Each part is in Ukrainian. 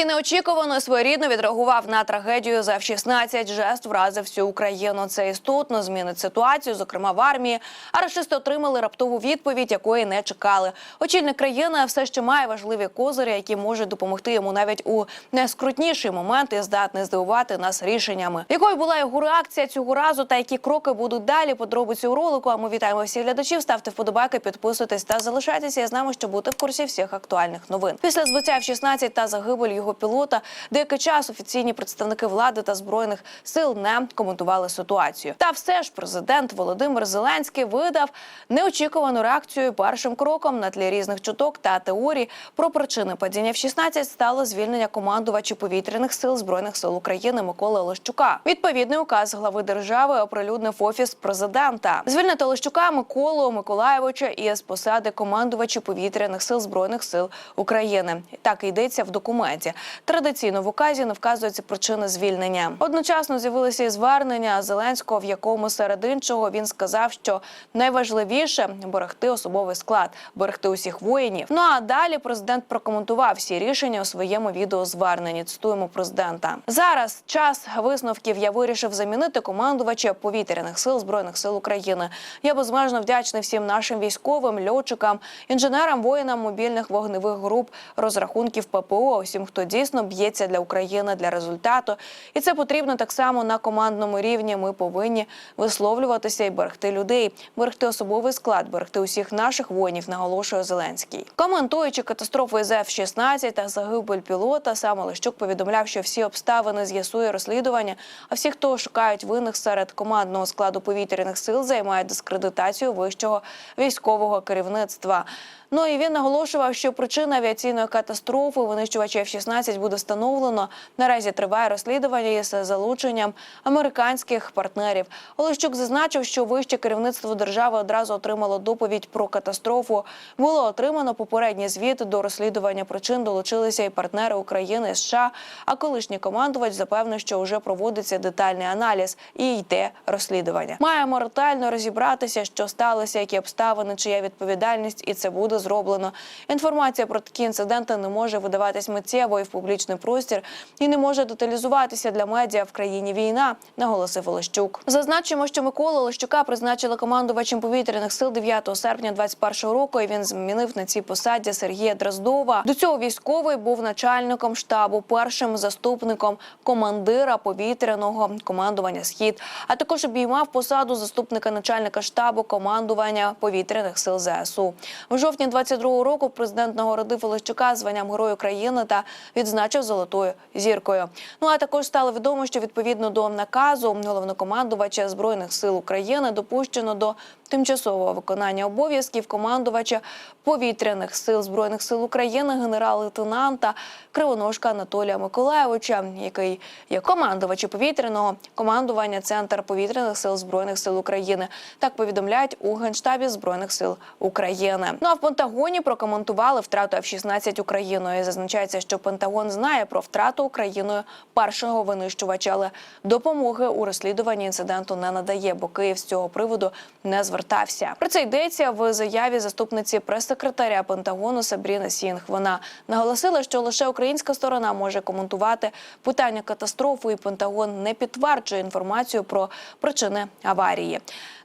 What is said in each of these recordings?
Зеленський неочікувано своєрідно відреагував на трагедію за F-16. Жест вразив всю Україну. Це істотно змінить ситуацію, зокрема в армії. А рашисти отримали раптову відповідь, якої не чекали. Очільник країни все ще має важливі козирі, які можуть допомогти йому навіть у найскрутніший момент і здатний здивувати нас рішеннями. Якою була його реакція цього разу та які кроки будуть далі? Подробиці у ролику. А ми вітаємо всіх глядачів. Ставте вподобайки, підписуйтесь та залишайтеся з нами, щоб бути в курсі всіх актуальних новин. Після збиття F-16 та загибель його пілота деякий час офіційні представники влади та збройних сил не коментували ситуацію. Та все ж президент Володимир Зеленський видав неочікувану реакцію. Першим кроком на тлі різних чуток та теорій про причини падіння F-16 стало звільнення командувача повітряних сил збройних сил України Миколи Олещука. Відповідний указ глави держави оприлюднив офіс президента. Звільнити Олещука Миколу Миколаєвича із посади командувача повітряних сил збройних сил України. Так йдеться в документі. Традиційно в указі не вказуються причини звільнення. Одночасно з'явилися і звернення Зеленського, в якому серед іншого він сказав, що найважливіше берегти особовий склад, берегти усіх воїнів. Ну а далі президент прокоментував всі рішення у своєму відеозверненні. Цитуємо президента. Зараз час висновків. Я вирішив замінити командувача повітряних сил збройних сил України. Я безмежно вдячний всім нашим військовим, льотчикам, інженерам, воїнам мобільних вогневих груп, розрахунків ППО, усім, хто дійсно б'ється для України для результату. І це потрібно так само на командному рівні. Ми повинні висловлюватися і берегти людей, берегти особовий склад, берегти усіх наших воїнів. Наголошує Зеленський. Коментуючи катастрофу із F-16 та загибель пілота, сам Олещук повідомляв, що всі обставини з'ясує розслідування. А всі, хто шукають винних серед командного складу повітряних сил, займають дискредитацію вищого військового керівництва. Ну і він наголошував, що причина авіаційної катастрофи винищувача F-16 буде встановлено. Наразі триває розслідування із залученням американських партнерів. Олещук зазначив, що вище керівництво держави одразу отримало доповідь про катастрофу. Було отримано попередній звіт до розслідування причин. Долучилися і партнери України і США. А колишній командувач запевнив, що вже проводиться детальний аналіз і йде розслідування. Маємо ретельно розібратися, що сталося, які обставини, чия відповідальність, і це буде зроблено. Інформація про такі інциденти не може видаватись миттєво в публічний простір і не може деталізуватися для медіа в країні війна, наголосив Олещук. Зазначимо, що Микола Олещука призначили командувачем повітряних сил 9 серпня 2021 року. і Він змінив на цій посаді Сергія Дроздова. До цього військовий був начальником штабу, першим заступником командира повітряного командування Схід, а також обіймав посаду заступника начальника штабу командування повітряних сил ЗСУ. В жовтні 22-го року президент нагородив Олещука званням Герою країни та відзначив золотою зіркою. Ну а також стало відомо, що відповідно до наказу головнокомандувача збройних сил України допущено до тимчасового виконання обов'язків командувача повітряних сил збройних сил України генерал-лейтенанта Кривоножка Анатолія Миколаєвича, який є командувачем повітряного командування Центр повітряних сил збройних сил України. Так повідомляють у генштабі збройних сил України. Ну а в Пентагоні прокоментували втрату F-16 Україною. Зазначається, що Пентагон знає про втрату Україною першого винищувача, але допомоги у розслідуванні інциденту не надає, бо Київ з цього приводу не звертався. Про це йдеться в заяві заступниці прес-секретаря Пентагону Сабріни Сінг. Вона наголосила, що лише українська сторона може коментувати питання катастрофи, і Пентагон не підтверджує інформацію про причини аварії.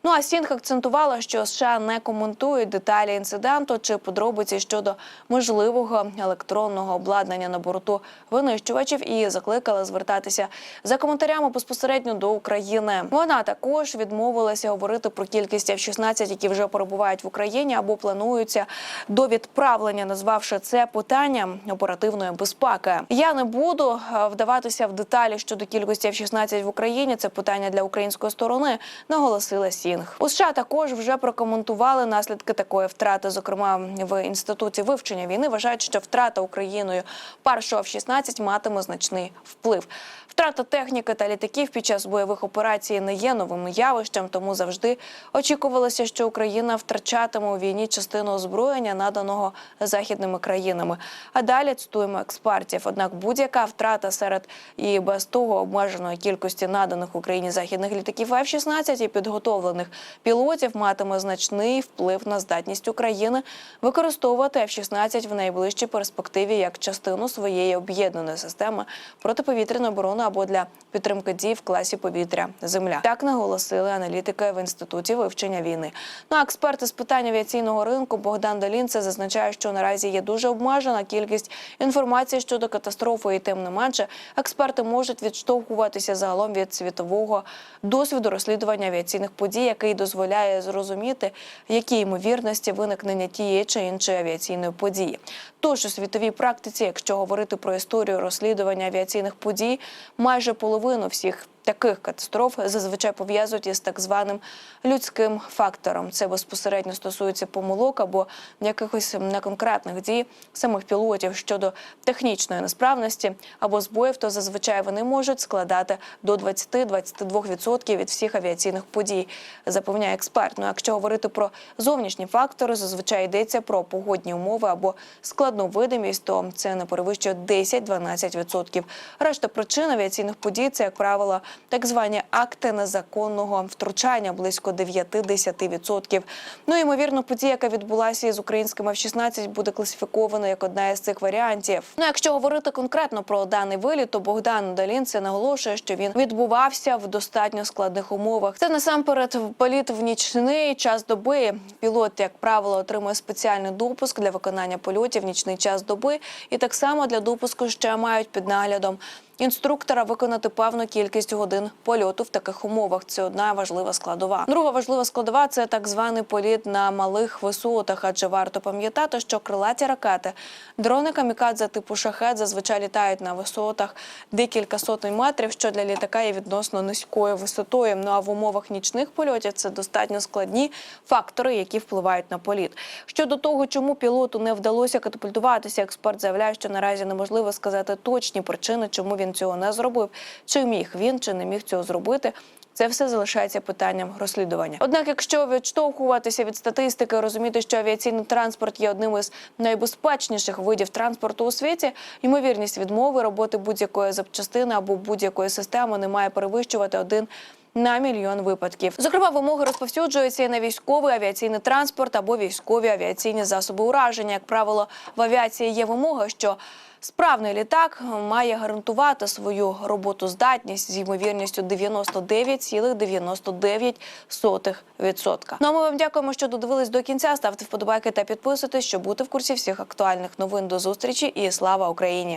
Ну а Сінг акцентувала, що США не коментують деталі інциденту чи подробиці щодо можливого електронного обладнання на борту винищувачів і закликала звертатися за коментарями безпосередньо до України. Вона також відмовилася говорити про кількість F-16, які вже перебувають в Україні або плануються до відправлення, назвавши це питанням оперативної безпеки. Я не буду е, вдаватися в деталі щодо кількості F-16 в Україні. Це питання для української сторони, наголосила Сінг. У США також вже прокоментували наслідки такої втрати. Зокрема, в інституті вивчення війни вважають, що втрата Україною першого F-16 матиме значний вплив. Втрата техніки та літаків під час бойових операцій не є новим явищем, тому завжди очікувалося, що Україна втрачатиме у війні частину озброєння, наданого західними країнами. А далі цитуємо експертів. Однак будь-яка втрата серед і без того обмеженої кількості наданих Україні західних літаків F-16 і підготовлених пілотів матиме значний вплив на здатність України використовувати F-16 в найближчій перспективі як частину своєї об'єднаної системи протиповітряної оборони або для підтримки дій в класі повітря Земля. Так наголосили аналітики в інституті вивчення війни. Ну а експерти з питань авіаційного ринку Богдан Долінце зазначає, що наразі є дуже обмежена кількість інформації щодо катастрофи, і тим не менше експерти можуть відштовхуватися загалом від світового досвіду розслідування авіаційних подій, який дозволяє зрозуміти, які ймовірності виникнення тієї чи іншої авіаційної події. Тож у світовій практиці, якщо говорити про історію розслідування авіаційних подій, майже половину всіх таких катастроф зазвичай пов'язують із так званим людським фактором. Це безпосередньо стосується помилок або якихось неконкретних дій самих пілотів щодо технічної несправності або збоїв, то зазвичай вони можуть складати до 20-22% від всіх авіаційних подій, запевняє експерт. Ну, якщо говорити про зовнішні фактори, зазвичай йдеться про погодні умови або складну видимість, то це не перевищує 10-12%. Решта причин авіаційних подій це, як правило, так звані акти незаконного втручання близько 9-10%. Ну ймовірно, подія, яка відбулася із українським F-16, буде класифікована як одна із цих варіантів. Ну, якщо говорити конкретно про даний виліт, то Богдан Далінце наголошує, що він відбувався в достатньо складних умовах. Це насамперед політ в нічний час доби. Пілот, як правило, отримує спеціальний допуск для виконання польотів в нічний час доби, і так само для допуску ще мають під наглядом інструктора виконати певну кількість годин польоту в таких умовах. Це одна важлива складова. Друга важлива складова це так званий політ на малих висотах. Адже варто пам'ятати, що крилаті ракети, дрони камікадзе типу шахет зазвичай літають на висотах декілька сотень метрів, що для літака є відносно низькою висотою. Ну а в умовах нічних польотів це достатньо складні фактори, які впливають на політ. Щодо того, чому пілоту не вдалося катапультуватися, експерт заявляє, що наразі неможливо сказати точні причини, чому він цього не зробив, чи міг він, чи не міг цього зробити. Це все залишається питанням розслідування. Однак, якщо відштовхуватися від статистики, розуміти, що авіаційний транспорт є одним із найбезпечніших видів транспорту у світі, ймовірність відмови роботи будь-якої запчастини або будь-якої системи не має перевищувати один. На мільйон випадків, зокрема, вимоги розповсюджуються і на військовий авіаційний транспорт або військові авіаційні засоби ураження. Як правило, в авіації є вимога, що Справний літак має гарантувати свою роботоздатність з ймовірністю 99,99%. Ну а ми вам дякуємо, що додивились до кінця. Ставте вподобайки та підписуйтесь, щоб бути в курсі всіх актуальних новин. До зустрічі і слава Україні!